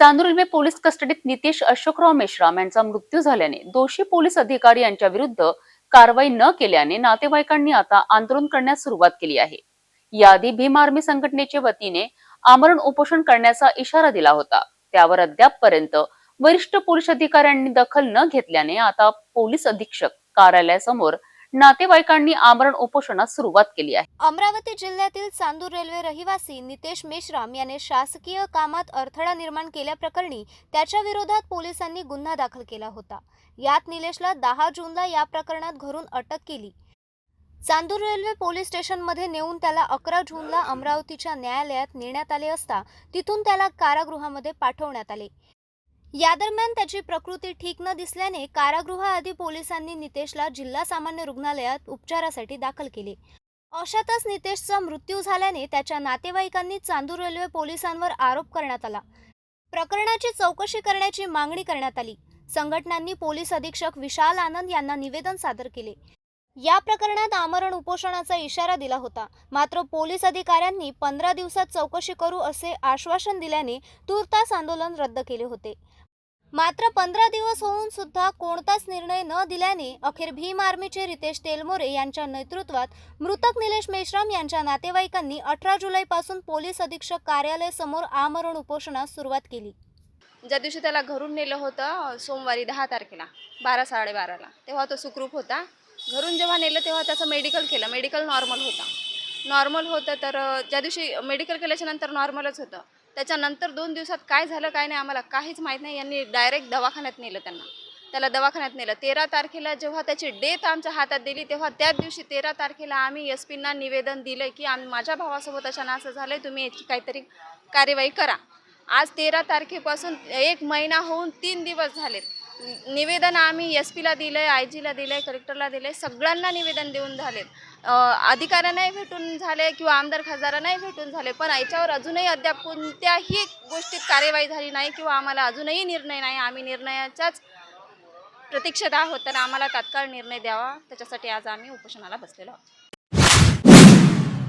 Chandur railway police कस्टडीत नितेश अशोकराव मेश्राम यांचा मृत्यू झाल्याने दोषी पोलीस अधिकारी यांच्या विरुद्ध कारवाई न केल्याने नातेवाईकांनी आता आंदोलन करण्यास सुरुवात केली आहे. याआधी भीम आर्मी संघटनेच्या वतीने आमरण उपोषण करण्याचा इशारा दिला होता. त्यावर अद्यापपर्यंत वरिष्ठ पोलीस अधिकाऱ्यांनी दखल न घेतल्याने आता पोलीस अधीक्षक कार्यालयासमोर नातेवाईकांनी आमरण उपोषणास सुरुवात केली आहे. अमरावती जिल्ह्यातील चांदूर रेल्वे रहिवासी नितेश मेश्राम याने शासकीय कामात अडथळा निर्माण केल्याप्रकरणी त्याच्या विरोधात पोलिसांनी गुन्हा दाखल केला होता. यात निलेशला दहा जूनला या प्रकरणात घरून अटक केली. चांदूर रेल्वे पोलीस स्टेशनमध्ये नेऊन त्याला अकरा जूनला अमरावतीच्या न्यायालयात नेण्यात आले असता तिथून त्याला कारागृहामध्ये पाठवण्यात आले. या दरम्यान त्याची प्रकृती ठीक न दिसल्याने कारागृहाआधी पोलिसांनी नितेशला जिल्हा सामान्य रुग्णालयात उपचारासाठी दाखल केले. अशातच नितेशचा मृत्यू झाल्याने त्याच्या नातेवाईकांनी चांदूर रेल्वे पोलिसांवर आरोप करण्यात आला. प्रकरणाची चौकशी करण्याची मागणी करण्यात आली. संघटनांनी पोलीस अधीक्षक विशाल आनंद यांना निवेदन सादर केले. या प्रकरणात आमरण उपोषणाचा इशारा दिला होता. मात्र पोलीस अधिकाऱ्यांनी पंधरा दिवसात चौकशी करू असे आश्वासन दिल्याने तूर्तास आंदोलन रद्द केले होते. मात्र पंधरा दिवस होऊन सुद्धा कोणताच निर्णय न दिल्याने अखेर भीम आर्मीचे रितेश तेलमोरे यांच्या नेतृत्वात मृतक निलेश मेश्राम यांच्या नातेवाईकांनी अठरा जुलैपासून पोलीस अधीक्षक कार्यालय समोर आमरण उपोषणास सुरुवात केली. ज्या दिवशी त्याला घरून नेलं होतं सोमवारी दहा तारखेला बारा साडेबाराला. तेव्हा तो सुखरूप होता. घरून जेव्हा नेलं तेव्हा त्याचं मेडिकल केलं. मेडिकल नॉर्मल होता. नॉर्मल होतं तर ज्या दिवशी मेडिकल केल्याच्यानंतर नॉर्मलच होतं. त्याच्यानंतर दोन दिवसात काय झालं काय नाही आम्हाला काहीच माहीत नाही. यांनी डायरेक्ट दवाखान्यात नेलं त्यांना. त्याला दवाखान्यात नेलं. तेरा तारखेला जेव्हा त्याची डेथ आमच्या हातात दिली तेव्हा त्याच दिवशी तेरा तारखेला आम्ही एस पींना निवेदन दिलं की आम माझ्या भावासोबत अचानक असं झालं आहे तुम्ही याची काहीतरी कार्यवाही करा. आज तेरा तारखेपासून एक महिना होऊन तीन दिवस झालेत. निवेदन आम्ही एस पीला दिलं आहे आय जीला दिलं आहे कलेक्टरला दिलं आहे सगळ्यांना निवेदन देऊन झाले अधिकाऱ्यांनाही भेटून झाले किंवा आमदार खासदारांनाही भेटून झाले पण याच्यावर अजूनही अद्याप कोणत्याही गोष्टीत कार्यवाही झाली नाही किंवा आम्हाला अजूनही निर्णय नाही. आम्ही निर्णयाच्याच प्रतीक्षेत आहोत तर आम्हाला तात्काळ निर्णय द्यावा. त्याच्यासाठी आज आम्ही उपोषणाला बसलेलो आहोत.